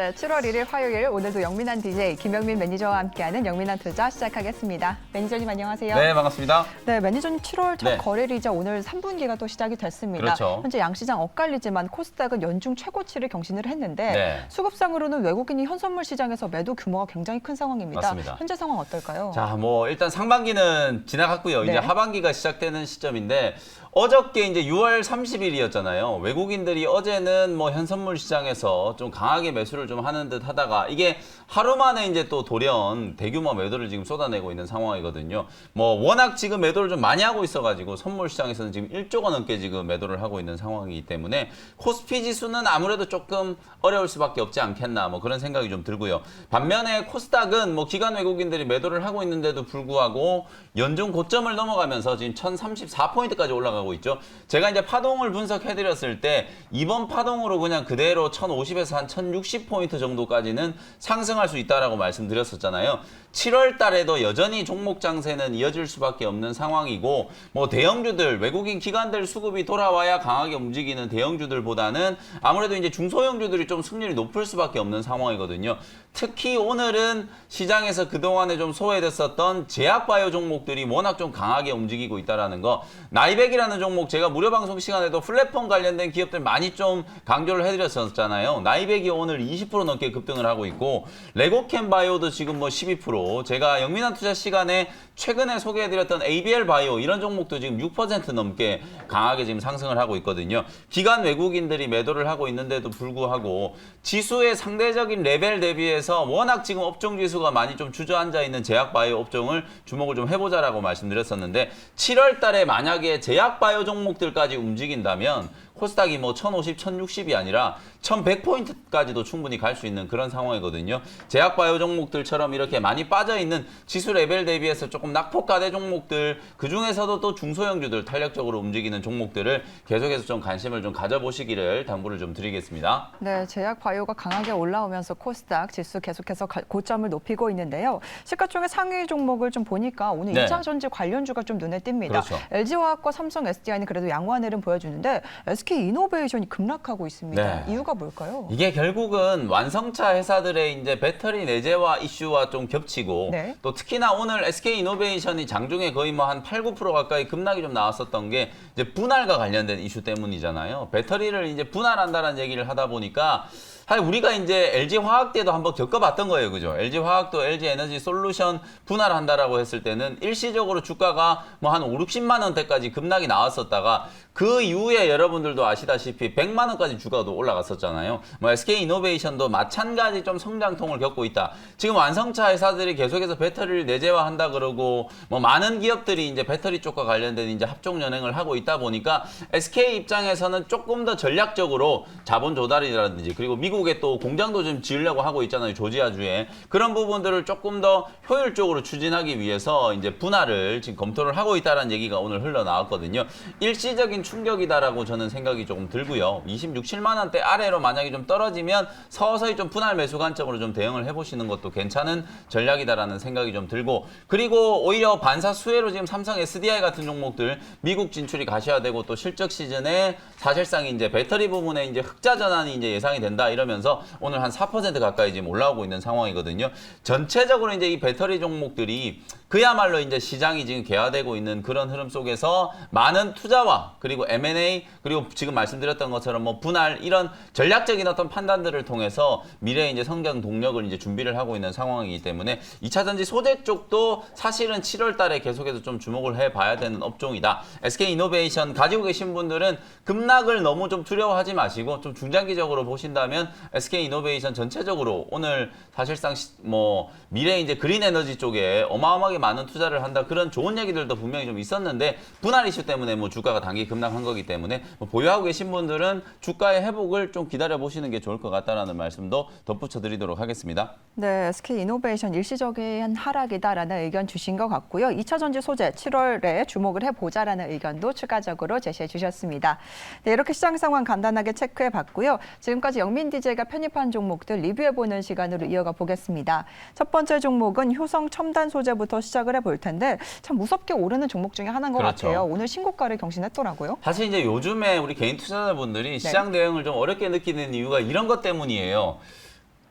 네, 7월 1일 화요일 오늘도 영민한 DJ 김영민 매니저와 함께하는 영민한 투자 시작하겠습니다. 매니저님 안녕하세요. 네, 반갑습니다. 네, 매니저님 7월 첫 네. 거래일이자 오늘 3분기가 또 시작이 됐습니다. 그렇죠. 현재 양시장 엇갈리지만 코스닥은 연중 최고치를 경신을 했는데 네. 수급상으로는 외국인이 현선물 시장에서 매도 규모가 굉장히 큰 상황입니다. 맞습니다. 현재 상황 어떨까요? 자, 뭐 일단 상반기는 지나갔고요. 네. 이제 하반기가 시작되는 시점인데 어저께 이제 6월 30일이었잖아요. 외국인들이 어제는 뭐 현선물 시장에서 좀 강하게 매수를 좀 하는 듯 하다가 이게 하루 만에 이제 또 돌연 대규모 매도를 지금 쏟아내고 있는 상황이거든요. 뭐 워낙 지금 매도를 좀 많이 하고 있어가지고 선물 시장에서는 지금 1조가 넘게 지금 매도를 하고 있는 상황이기 때문에 코스피 지수는 아무래도 조금 어려울 수밖에 없지 않겠나 뭐 그런 생각이 좀 들고요. 반면에 코스닥은 뭐 기관 외국인들이 매도를 하고 있는데도 불구하고 연중 고점을 넘어가면서 지금 1034포인트까지 올라가 고 있죠. 제가 이제 파동을 분석해 드렸을 때 이번 파동으로 그냥 그대로 1050에서 한 1060포인트 정도까지는 상승할 수 있다라고 말씀드렸었잖아요. 7월 달에도 여전히 종목 장세는 이어질 수밖에 없는 상황이고 뭐 대형주들 외국인 기관들 수급이 돌아와야 강하게 움직이는 대형주들보다는 아무래도 이제 중소형주들이 좀 승률이 높을 수밖에 없는 상황이거든요. 특히 오늘은 시장에서 그동안에 좀 소외됐었던 제약바이오 종목들이 워낙 좀 강하게 움직이고 있다라는 거. 나이백이라는 종목 제가 무료 방송 시간에도 플랫폼 관련된 기업들 많이 좀 강조를 해드렸었잖아요. 나이백이 오늘 20% 넘게 급등을 하고 있고 레고캠 바이오도 지금 뭐 12% 제가 영민한 투자 시간에 최근에 소개해드렸던 ABL 바이오 이런 종목도 지금 6% 넘게 강하게 지금 상승을 하고 있거든요. 기관 외국인들이 매도를 하고 있는데도 불구하고 지수의 상대적인 레벨 대비해서 워낙 지금 업종 지수가 많이 좀 주저앉아 있는 제약 바이오 업종을 주목을 좀 해보자라고 말씀드렸었는데 7월 달에 만약에 제약 바이오 종목들까지 움직인다면 코스닥이 뭐 1050, 1060이 아니라 1100포인트까지도 충분히 갈 수 있는 그런 상황이거든요. 제약 바이오 종목들처럼 이렇게 많이 빠져 있는 지수 레벨 대비해서 조금 낙폭가대 종목들 그 중에서도 또 중소형주들 탄력적으로 움직이는 종목들을 계속해서 좀 관심을 좀 가져보시기를 당부를 좀 드리겠습니다. 네, 제약 바이오가 강하게 올라오면서 코스닥 지수 계속해서 가- 고점을 높이고 있는데요. 시가총액 상위 종목을 좀 보니까 오늘 네. 이 2차 전지 관련주가 좀 눈에 띕니다. 그렇죠. LG화학과 삼성 SDI는 그래도 양호한 흐름 보여주는데 SK 이노베이션이 급락하고 있습니다. 네. 이유가 뭘까요? 이게 결국은 완성차 회사들의 이제 배터리 내재화 이슈와 좀 겹치고 네. 또 특히나 오늘 SK 이노베이션이 장중에 거의 뭐 한 8, 9% 가까이 급락이 좀 나왔었던 게 이제 분할과 관련된 이슈 때문이잖아요. 배터리를 이제 분할한다는 얘기를 하다 보니까 사실 우리가 이제 LG 화학 때도 한번 겪어봤던 거예요, 그죠? LG 화학도 LG 에너지 솔루션 분할한다라고 했을 때는 일시적으로 주가가 뭐 한 5, 60만 원대까지 급락이 나왔었다가 그 이후에 여러분들도 아시다시피 100만 원까지 주가도 올라갔었잖아요. 뭐 SK 이노베이션도 마찬가지 좀 성장통을 겪고 있다. 지금 완성차 회사들이 계속해서 배터리를 내재화한다 그러고 뭐 많은 기업들이 이제 배터리 쪽과 관련된 이제 합종 연행을 하고 있다 보니까 SK 입장에서는 조금 더 전략적으로 자본 조달이라든지 그리고 미국 에 또 공장도 좀 지으려고 하고 있잖아요. 조지아주에. 그런 부분들을 조금 더 효율적으로 추진하기 위해서 이제 분할을 지금 검토를 하고 있다는 얘기가 오늘 흘러나왔거든요. 일시적인 충격이다라고 저는 생각이 조금 들고요. 26, 7만 원대 아래로 만약에 좀 떨어지면 서서히 좀 분할 매수 관점으로 좀 대응을 해보시는 것도 괜찮은 전략이다라는 생각이 좀 들고 그리고 오히려 반사 수혜로 지금 삼성 SDI 같은 종목들 미국 진출이 가셔야 되고 또 실적 시즌에 사실상 이제 배터리 부분에 이제 흑자 전환이 이제 예상이 된다 이러면 서 오늘 한 4% 가까이 지금 올라오고 있는 상황이거든요. 전체적으로 이제 이 배터리 종목들이 그야말로 이제 시장이 지금 개화되고 있는 그런 흐름 속에서 많은 투자와 그리고 M&A 그리고 지금 말씀드렸던 것처럼 뭐 분할 이런 전략적인 어떤 판단들을 통해서 미래의 이제 성장 동력을 이제 준비를 하고 있는 상황이기 때문에 2차 전지 소재 쪽도 사실은 7월 달에 계속해서 좀 주목을 해 봐야 되는 업종이다. SK 이노베이션 가지고 계신 분들은 급락을 너무 좀 두려워하지 마시고 좀 중장기적으로 보신다면 SK 이노베이션 전체적으로 오늘 사실상 시- 뭐 미래 이제 그린 에너지 쪽에 어마어마하게 많은 투자를 한다 그런 좋은 얘기들도 분명히 좀 있었는데 분할 이슈 때문에 뭐 주가가 단기 급락한 거기 때문에 뭐 보유하고 계신 분들은 주가의 회복을 좀 기다려 보시는 게 좋을 것 같다라는 말씀도 덧붙여 드리도록 하겠습니다. 네, SK 이노베이션 일시적인 하락이다라는 의견 주신 것 같고요. 2차 전지 소재 7월에 주목을 해 보자라는 의견도 추가적으로 제시해 주셨습니다. 네, 이렇게 시장 상황 간단하게 체크해 봤고요. 지금까지 영민 DJ가 편입한 종목들 리뷰해 보는 시간으로 이어가 보겠습니다. 첫 번째 종목은 효성 첨단 소재부터 시 작을 해볼 텐데 참 무섭게 오르는 종목 중에 하나인 것 그렇죠. 같아요. 오늘 신고가를 경신했더라고요. 사실 이제 요즘에 우리 개인 투자자분들이 시장 대응을 좀 어렵게 느끼는 이유가 이런 것 때문이에요.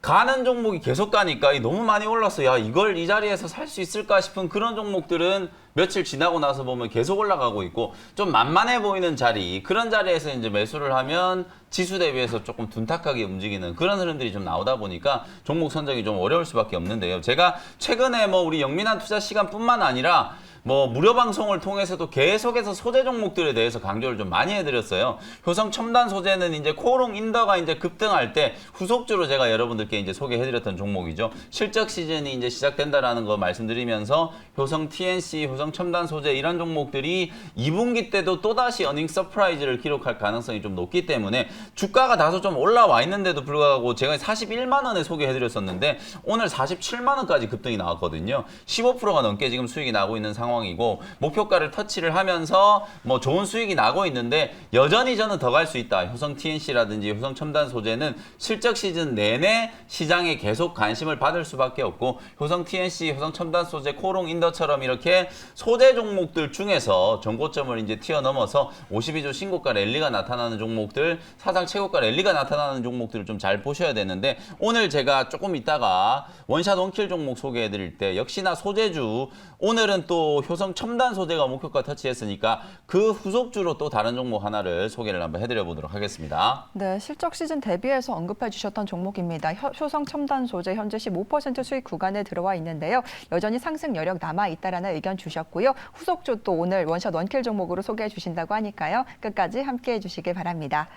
가는 종목이 계속 가니까 이 너무 많이 올랐어. 야, 이걸 이 자리에서 살 수 있을까 싶은 그런 종목들은 며칠 지나고 나서 보면 계속 올라가고 있고 좀 만만해 보이는 자리 그런 자리에서 이제 매수를 하면 지수 대비해서 조금 둔탁하게 움직이는 그런 흐름들이 좀 나오다 보니까 종목 선정이 좀 어려울 수밖에 없는데요. 제가 최근에 뭐 우리 영민한 투자 시간뿐만 아니라 뭐 무료 방송을 통해서도 계속해서 소재 종목들에 대해서 강조를 좀 많이 해드렸어요. 효성 첨단 소재는 이제 코롱 인더가 이제 급등할 때 후속주로 제가 여러분들께 이제 소개해드렸던 종목이죠. 실적 시즌이 이제 시작된다라는 거 말씀드리면서 효성 TNC, 효성 첨단 소재 이런 종목들이 2분기 때도 또 다시 어닝 서프라이즈를 기록할 가능성이 좀 높기 때문에 주가가 다소 좀 올라와 있는데도 불구하고 제가 41만 원에 소개해드렸었는데 오늘 47만 원까지 급등이 나왔거든요. 15%가 넘게 지금 수익이 나고 있는 상황 이고 목표가를 터치를 하면서 뭐 좋은 수익이 나고 있는데 여전히 저는 더 갈 수 있다. 효성 TNC라든지 효성 첨단 소재는 실적 시즌 내내 시장에 계속 관심을 받을 수밖에 없고 효성 TNC, 효성 첨단 소재, 코롱 인더처럼 이렇게 소재 종목들 중에서 전고점을 이제 튀어넘어서 52조 신고가 랠리가 나타나는 종목들, 사상 최고가 랠리가 나타나는 종목들을 좀 잘 보셔야 되는데 오늘 제가 조금 있다가 원샷 원킬 종목 소개해 드릴 때 역시나 소재주 오늘은 또 효성 첨단 소재가 목표가 터치했으니까 그 후속주로 또 다른 종목 하나를 소개를 한번 해드려 보도록 하겠습니다. 네, 실적 시즌 대비해서 언급해 주셨던 종목입니다. 효- 효성 첨단 소재 현재 15% 수익 구간에 들어와 있는데요. 여전히 상승 여력 남아 있다라는 의견 주셨고요. 후속주 또 오늘 원샷 원킬 종목으로 소개해 주신다고 하니까요. 끝까지 함께 해 주시길 바랍니다.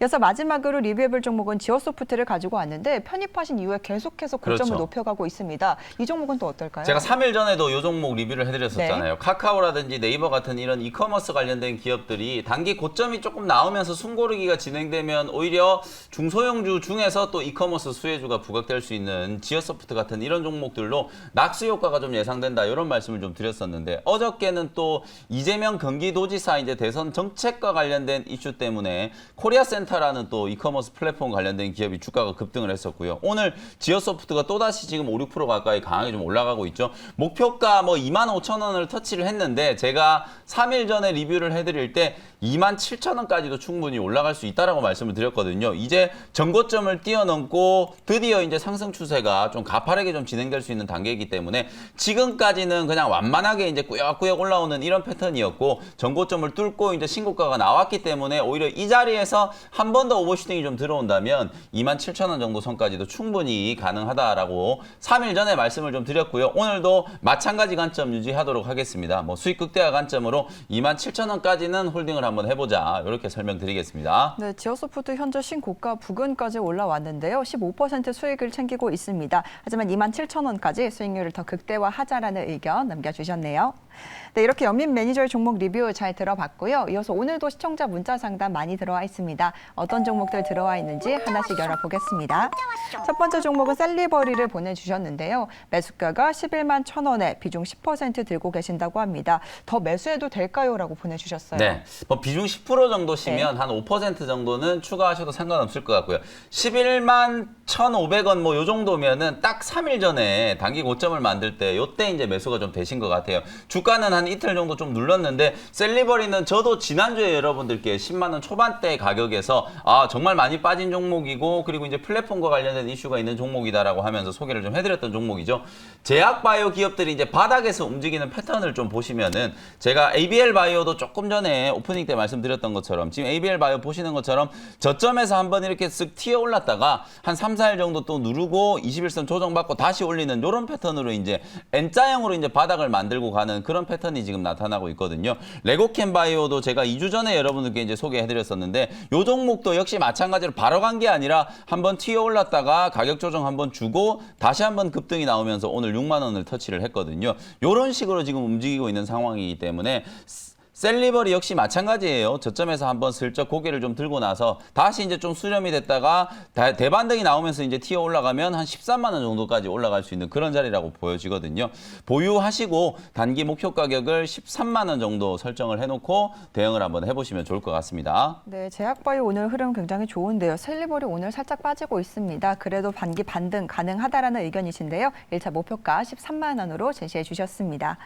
이어서 마지막으로 리뷰해 볼 종목은 지오소프트를 가지고 왔는데 편입하신 이후에 계속해서 고점을 그렇죠. 높여가고 있습니다. 이 종목은 또 어떨까요? 제가 3일 전에도 이 종목 리뷰를 해드렸었잖아요. 카카오라든지 네이버 같은 이런 이커머스 관련된 기업들이 단기 고점이 조금 나오면서 숨고르기가 진행되면 오히려 중소형주 중에서 또 이커머스 수혜주가 부각될 수 있는 지어소프트 같은 이런 종목들로 낙수 효과가 좀 예상된다 이런 말씀을 좀 드렸었는데 어저께는 또 이재명 경기도지사 이제 대선 정책과 관련된 이슈 때문에 코리아 센터 라는 또 이커머스 플랫폼 관련된 기업이 주가가 급등을 했었고요. 오늘 지어소프트가 또다시 지금 5, 6% 가까이 강하게 좀 올라가고 있죠. 목표가 뭐 2만 5천 원을 터치를 했는데 제가 3일 전에 리뷰를 해드릴 때 2만 7천 원까지도 충분히 올라갈 수 있다라고 말씀을 드렸거든요. 이제 전고점을 뛰어넘고 드디어 이제 상승 추세가 좀 가파르게 좀 진행될 수 있는 단계이기 때문에 지금까지는 그냥 완만하게 이제 꾸역꾸역 올라오는 이런 패턴이었고 전고점을 뚫고 이제 신고가가 나왔기 때문에 오히려 이 자리에서 한 번 더 오버슈팅이 좀 들어온다면 2만 7천 원 정도 선까지도 충분히 가능하다라고 3일 전에 말씀을 좀 드렸고요. 오늘도 마찬가지 관점 유지하도록 하겠습니다. 뭐 수익 극대화 관점으로 2만 7천 원까지는 홀딩을 한번 해보자 이렇게 설명드리겠습니다. 네, 지어소프트 현재 신고가 부근까지 올라왔는데요. 15% 수익을 챙기고 있습니다. 하지만 2만 7천 원까지 수익률을 더 극대화하자라는 의견 남겨주셨네요. 네, 이렇게 연민 매니저의 종목 리뷰 잘 들어봤고요. 이어서 오늘도 시청자 문자 상담 많이 들어와 있습니다. 어떤 종목들 들어와 있는지 하나씩 열어보겠습니다. 첫 번째 종목은 셀리버리를 보내주셨는데요. 매수가가 11만 천 원에 비중 10% 들고 계신다고 합니다. 더 매수해도 될까요? 라고 보내주셨어요. 네. 뭐 비중 10% 정도시면 한 5% 정도는 추가하셔도 상관없을 것 같고요. 11만 1,500원 뭐 요 정도면은 딱 3일 전에 단기 고점을 만들 때 요때 이제 매수가 좀 되신 것 같아요. 주 가는 한 이틀 정도 좀 눌렀는데 셀리버리는 저도 지난주에 여러분들께 10만 원 초반대 가격에서 아 정말 많이 빠진 종목이고 그리고 이제 플랫폼과 관련된 이슈가 있는 종목이다라고 하면서 소개를 좀 해드렸던 종목이죠. 제약 바이오 기업들이 이제 바닥에서 움직이는 패턴을 좀 보시면은 제가 ABL 바이오도 조금 전에 오프닝 때 말씀드렸던 것처럼 지금 ABL 바이오 보시는 것처럼 저점에서 한번 이렇게 쓱 튀어 올랐다가 한 3, 4일 정도 또 누르고 21선 조정받고 다시 올리는 이런 패턴으로 이제 N자형으로 이제 바닥을 만들고 가는 그런 패턴이 지금 나타나고 있거든요. 레고캠 바이오도 제가 2주 전에 여러분들께 이제 소개해드렸었는데 요 종목도 역시 마찬가지로 바로 간 게 아니라 한번 튀어 올랐다가 가격 조정 한번 주고 다시 한번 급등이 나오면서 오늘 6만 원을 터치를 했거든요. 요런 식으로 지금 움직이고 있는 상황이기 때문에 셀리버리 역시 마찬가지예요. 저점에서 한번 슬쩍 고개를 좀 들고 나서 다시 이제 좀 수렴이 됐다가 다- 대반등이 나오면서 이제 튀어 올라가면 한 13만 원 정도까지 올라갈 수 있는 그런 자리라고 보여지거든요. 보유하시고 단기 목표 가격을 13만 원 정도 설정을 해놓고 대응을 한번 해보시면 좋을 것 같습니다. 네, 제약바이오 오늘 흐름 굉장히 좋은데요. 셀리버리 오늘 살짝 빠지고 있습니다. 그래도 반기 반등 가능하다라는 의견이신데요. 1차 목표가 13만 원으로 제시해 주셨습니다.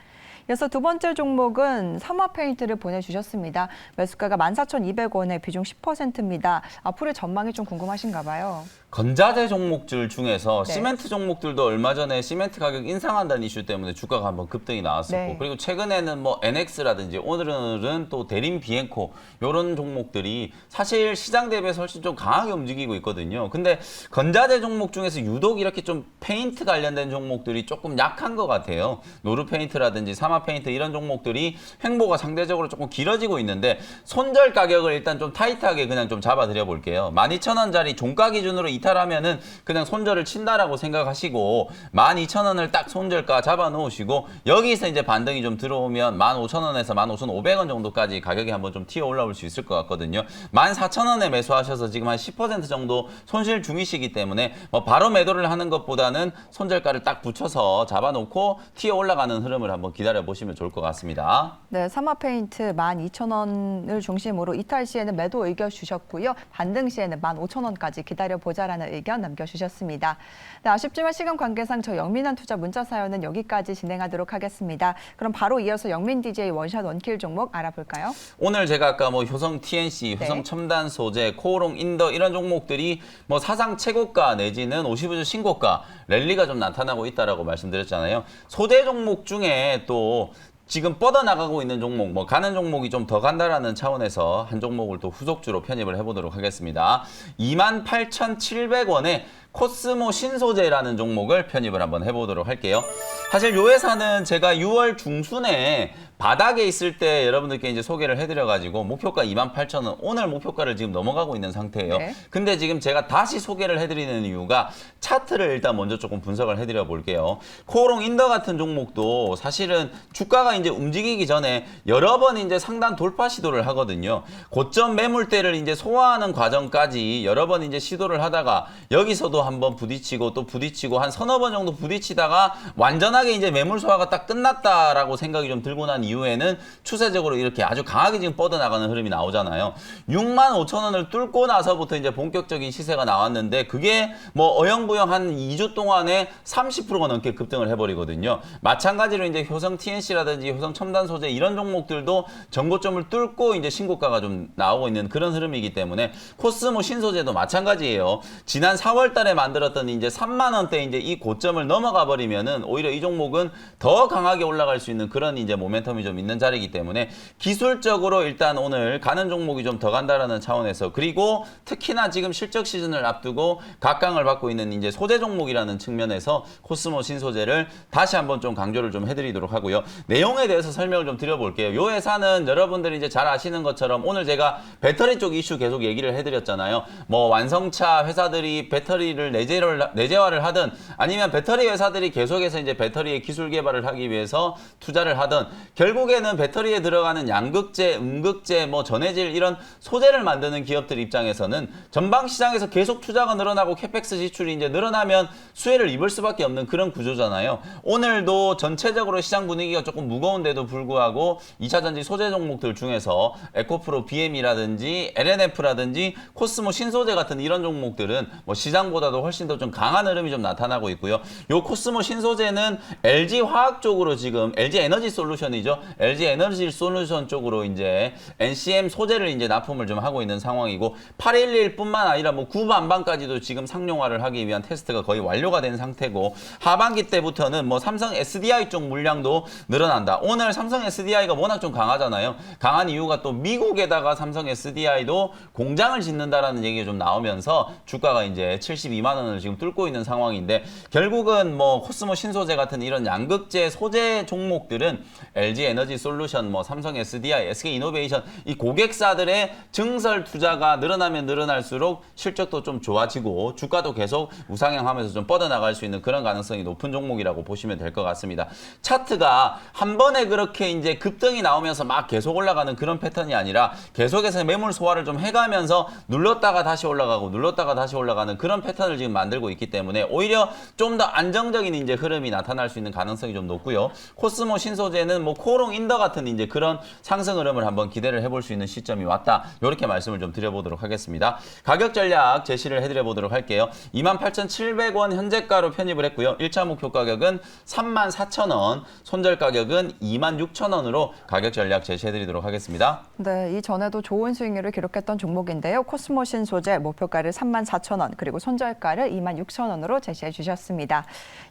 이어서 두 번째 종목은 삼화 페인트를 보내주셨습니다. 매수가가 14,200원에 비중 10%입니다. 앞으로의 전망이 좀 궁금하신가 봐요. 건자재 종목들 중에서 네. 시멘트 종목들도 얼마 전에 시멘트 가격 인상한다는 이슈 때문에 주가가 한번 급등이 나왔었고 네. 그리고 최근에는 뭐 NX라든지 오늘은 또 대림 비엔코 이런 종목들이 사실 시장 대비해서 훨씬 좀 강하게 움직이고 있거든요. 근데 건자재 종목 중에서 유독 이렇게 좀 페인트 관련된 종목들이 조금 약한 것 같아요. 노루 페인트라든지 사마 페인트 이런 종목들이 횡보가 상대적으로 조금 길어지고 있는데 손절 가격을 일단 좀 타이트하게 그냥 좀 잡아드려 볼게요. 12,000원짜리 종가 기준으로 이탈하면은 그냥 손절을 친다라고 생각하시고 12,000원을 딱 손절가 잡아 놓으시고 여기서 이제 반등이 좀 들어오면 15,000원에서 15,500원 정도까지 가격이 한번 좀 튀어 올라올 수 있을 것 같거든요. 14,000원에 매수하셔서 지금 한 10% 정도 손실 중이시기 때문에 뭐 바로 매도를 하는 것보다는 손절가를 딱 붙여서 잡아 놓고 튀어 올라가는 흐름을 한번 기다려 보시면 좋을 것 같습니다. 네, 사마페인트 12,000원을 중심으로 이탈 시에는 매도 의견 주셨고요. 반등 시에는 15,000원까지 기다려 보자 라는 의견 남겨주셨습니다. 네, 아쉽지만 시간 관계상 저 영민한 투자 문자 사연은 여기까지 진행하도록 하겠습니다. 그럼 바로 이어서 영민 DJ 원샷 원킬 종목 알아볼까요? 오늘 제가 아까 뭐 효성 TNC, 네. 효성 첨단 소재, 코오롱 인더 이런 종목들이 뭐 사상 최고가 내지는 50주 신고가 랠리가 좀 나타나고 있다라고 말씀드렸잖아요. 소재 종목 중에 또 지금 뻗어나가고 있는 종목, 뭐 가는 종목이 좀 더 간다라는 차원에서 한 종목을 또 후속주로 편입을 해보도록 하겠습니다. 28,700원에 코스모 신소재라는 종목을 편입을 한번 해보도록 할게요. 사실 요 회사는 제가 6월 중순에 바닥에 있을 때 여러분들께 이제 소개를 해드려가지고 목표가 28,000원, 오늘 목표가를 지금 넘어가고 있는 상태예요. 네. 근데 지금 제가 다시 소개를 해드리는 이유가 차트를 일단 먼저 조금 분석을 해드려 볼게요. 코오롱 인더 같은 종목도 사실은 주가가 이제 움직이기 전에 여러 번 이제 상단 돌파 시도를 하거든요. 고점 매물대를 이제 소화하는 과정까지 여러 번 이제 시도를 하다가 여기서도 한번 부딪히고 또 부딪히고 한 서너 번 정도 부딪히다가 완전하게 이제 매물 소화가 딱 끝났다라고 생각이 좀 들고 난 이후에는 추세적으로 이렇게 아주 강하게 지금 뻗어나가는 흐름이 나오잖아요. 6만 5천 원을 뚫고 나서부터 이제 본격적인 시세가 나왔는데 그게 뭐 어영부영 한 2주 동안에 30%가 넘게 급등을 해버리거든요. 마찬가지로 이제 효성 TNC라든지 효성 첨단 소재 이런 종목들도 전고점을 뚫고 이제 신고가가 좀 나오고 있는 그런 흐름이기 때문에 코스모 신소재도 마찬가지예요. 지난 4월 달에 만들었던 이제 3만 원대 이제 이 고점을 넘어가 버리면은 오히려 이 종목은 더 강하게 올라갈 수 있는 그런 이제 모멘텀이 좀 있는 자리이기 때문에 기술적으로 일단 오늘 가는 종목이 좀 더 간다라는 차원에서 그리고 특히나 지금 실적 시즌을 앞두고 각광을 받고 있는 이제 소재 종목이라는 측면에서 코스모 신소재를 다시 한번 좀 강조를 좀 해드리도록 하고요. 내용에 대해서 설명을 좀 드려볼게요. 이 회사는 여러분들이 이제 잘 아시는 것처럼 오늘 제가 배터리 쪽 이슈 계속 얘기를 해드렸잖아요. 뭐 완성차 회사들이 배터리를 내재를 내재화를 하든 아니면 배터리 회사들이 계속해서 이제 배터리의 기술 개발을 하기 위해서 투자를 하든 결 국에는 배터리에 들어가는 양극재, 음극재, 뭐 전해질 이런 소재를 만드는 기업들 입장에서는 전방 시장에서 계속 투자가 늘어나고 캐펙스 지출이 이제 늘어나면 수혜를 입을 수밖에 없는 그런 구조잖아요. 오늘도 전체적으로 시장 분위기가 조금 무거운데도 불구하고 2차 전지 소재 종목들 중에서 에코프로 BM이라든지 LNF라든지 코스모 신소재 같은 이런 종목들은 뭐 시장보다도 훨씬 더 좀 강한 흐름이 좀 나타나고 있고요. 요 코스모 신소재는 LG 화학 쪽으로 지금 LG 에너지 솔루션이죠. LG 에너지 솔루션 쪽으로 이제 NCM 소재를 이제 납품을 좀 하고 있는 상황이고 811뿐만 아니라 뭐 구반방까지도 지금 상용화를 하기 위한 테스트가 거의 완료가 된 상태고 하반기 때부터는 뭐 삼성 SDI 쪽 물량도 늘어난다. 오늘 삼성 SDI가 워낙 좀 강하잖아요. 강한 이유가 또 미국에다가 삼성 SDI도 공장을 짓는다라는 얘기가 좀 나오면서 주가가 이제 72만 원을 지금 뚫고 있는 상황인데 결국은 뭐 코스모 신소재 같은 이런 양극재 소재 종목들은 LG 에너지 솔루션, 뭐 삼성 SDI, SK 이노베이션 이 고객사들의 증설 투자가 늘어나면 늘어날수록 실적도 좀 좋아지고 주가도 계속 우상향하면서 좀 뻗어나갈 수 있는 그런 가능성이 높은 종목이라고 보시면 될 것 같습니다. 차트가 한 번에 그렇게 이제 급등이 나오면서 막 계속 올라가는 그런 패턴이 아니라 계속해서 매물 소화를 좀 해가면서 눌렀다가 다시 올라가고 눌렀다가 다시 올라가는 그런 패턴을 지금 만들고 있기 때문에 오히려 좀 더 안정적인 이제 흐름이 나타날 수 있는 가능성이 좀 높고요. 코스모 신소재는 뭐 코롱 인더 같은 이제 그런 상승 흐름을 한번 기대를 해볼 수 있는 시점이 왔다. 이렇게 말씀을 좀 드려보도록 하겠습니다. 가격 전략 제시를 해드려 보도록 할게요. 28,700원 현재가로 편입을 했고요. 1차 목표 가격은 34,000원, 손절 가격은 26,000원으로 가격 전략 제시해드리도록 하겠습니다. 네, 이전에도 좋은 수익률을 기록했던 종목인데요. 코스모신 소재 목표가를 34,000원 그리고 손절 현재가를 2만 6천 원으로 제시해 주셨습니다.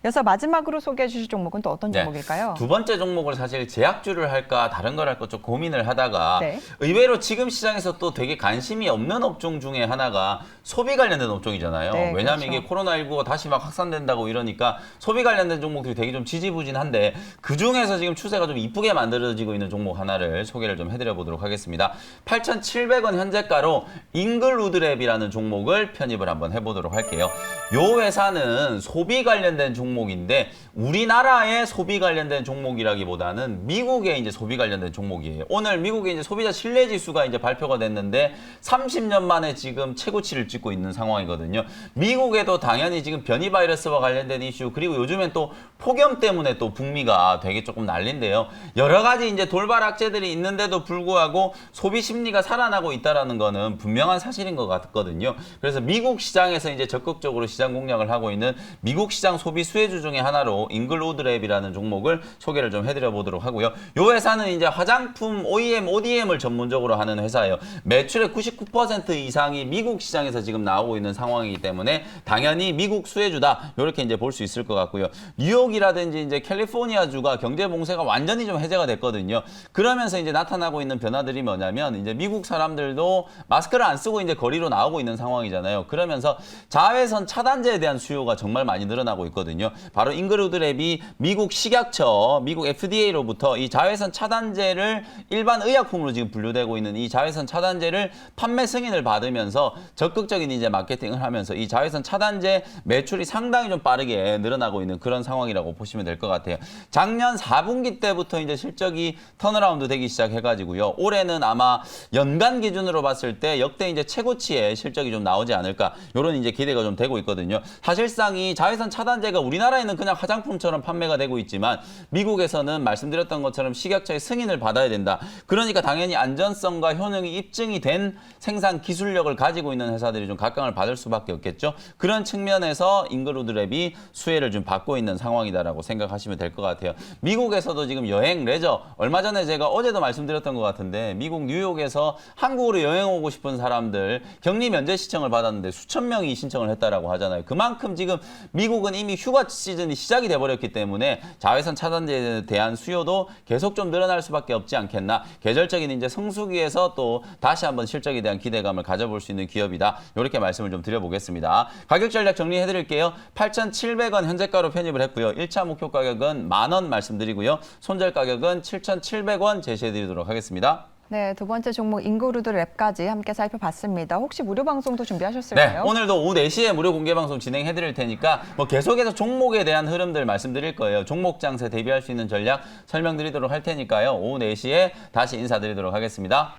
이어서 마지막으로 소개해 주실 종목은 또 어떤 네. 종목일까요? 두 번째 종목을 사실 제약 주를 할까 다른 걸 할까 좀 고민을 하다가 네. 의외로 지금 시장에서 또 되게 관심이 없는 업종 중에 하나가 소비 관련된 업종이잖아요. 네, 왜냐하면 그렇죠. 이게 코로나19가 다시 막 확산된다고 이러니까 소비 관련된 종목들이 되게 좀 지지부진한데 그 중에서 지금 추세가 좀 이쁘게 만들어지고 있는 종목 하나를 소개를 좀 해드려 보도록 하겠습니다. 8,700원 현재가로 잉글우드랩이라는 종목을 편입을 한번 해보도록 할게요. 요 회사는 소비 관련된 종목인데 우리나라의 소비 관련된 종목이라기보다는 미 국의 이제 소비 관련된 종목이에요. 오늘 미국의 이제 소비자 신뢰 지수가 이제 발표가 됐는데 30년 만에 지금 최고치를 찍고 있는 상황이거든요. 미국에도 당연히 지금 변이 바이러스와 관련된 이슈 그리고 요즘엔 또 폭염 때문에 또 북미가 되게 조금 난린데요. 여러 가지 이제 돌발 악재들이 있는데도 불구하고 소비 심리가 살아나고 있다라는 거는 분명한 사실인 것 같거든요. 그래서 미국 시장에서 이제 적극적으로 시장 공략을 하고 있는 미국 시장 소비 수혜주 중에 하나로 잉글로드랩이라는 종목을 소개를 좀 해드려 보도록 하고요. 요 회사는 이제 화장품 OEM, ODM을 전문적으로 하는 회사예요. 매출의 99% 이상이 미국 시장에서 지금 나오고 있는 상황이기 때문에 당연히 미국 수혜주다. 이렇게 이제 볼 수 있을 것 같고요. 뉴욕이라든지 이제 캘리포니아주가 경제 봉쇄가 완전히 좀 해제가 됐거든요. 그러면서 이제 나타나고 있는 변화들이 뭐냐면 이제 미국 사람들도 마스크를 안 쓰고 이제 거리로 나오고 있는 상황이잖아요. 그러면서 자외선 차단제에 대한 수요가 정말 많이 늘어나고 있거든요. 바로 잉그루드 랩이 미국 식약처, 미국 FDA로부터 이 자외선 차단제를 일반 의약품으로 지금 분류되고 있는 이 자외선 차단제를 판매 승인을 받으면서 적극적인 이제 마케팅을 하면서 이 자외선 차단제 매출이 상당히 좀 빠르게 늘어나고 있는 그런 상황이라고 보시면 될 것 같아요. 작년 4분기 때부터 이제 실적이 턴어라운드 되기 시작해가지고요. 올해는 아마 연간 기준으로 봤을 때 역대 이제 최고치의 실적이 좀 나오지 않을까 이런 이제 기대가 좀 되고 있거든요. 사실상 이 자외선 차단제가 우리나라에는 그냥 화장품처럼 판매가 되고 있지만 미국에서는 말씀드렸던 것 처럼 식약처의 승인을 받아야 된다. 그러니까 당연히 안전성과 효능이 입증이 된 생산 기술력을 가지고 있는 회사들이 좀 각광을 받을 수밖에 없겠죠. 그런 측면에서 잉그루드랩이 수혜를 좀 받고 있는 상황이다라고 생각하시면 될 것 같아요. 미국에서도 지금 여행 레저 얼마 전에 제가 어제도 말씀드렸던 것 같은데 미국 뉴욕에서 한국으로 여행 오고 싶은 사람들 격리 면제 신청을 받았는데 수천 명이 신청을 했다라고 하잖아요. 그만큼 지금 미국은 이미 휴가 시즌이 시작이 돼 버렸기 때문에 자외선 차단제에 대한 수요도 계속 좀 늘어날 수밖에 없지 않겠나. 계절적인 이제 성수기에서 또 다시 한번 실적에 대한 기대감을 가져볼 수 있는 기업이다. 이렇게 말씀을 좀 드려보겠습니다. 가격 전략 정리해 드릴게요. 8,700원 현재가로 편입을 했고요. 1차 목표 가격은 만 원 말씀드리고요. 손절 가격은 7,700원 제시해 드리도록 하겠습니다. 네, 두 번째 종목 잉그루드 랩까지 함께 살펴봤습니다. 혹시 무료 방송도 네, 준비하셨을까요? 오늘도 오후 4시에 무료 공개 방송 진행해 드릴 테니까 뭐 계속해서 종목에 대한 흐름들 말씀드릴 거예요. 종목 장세 대비할 수 있는 전략 설명드리도록 할 테니까요. 오후 4시에 다시 인사드리도록 하겠습니다.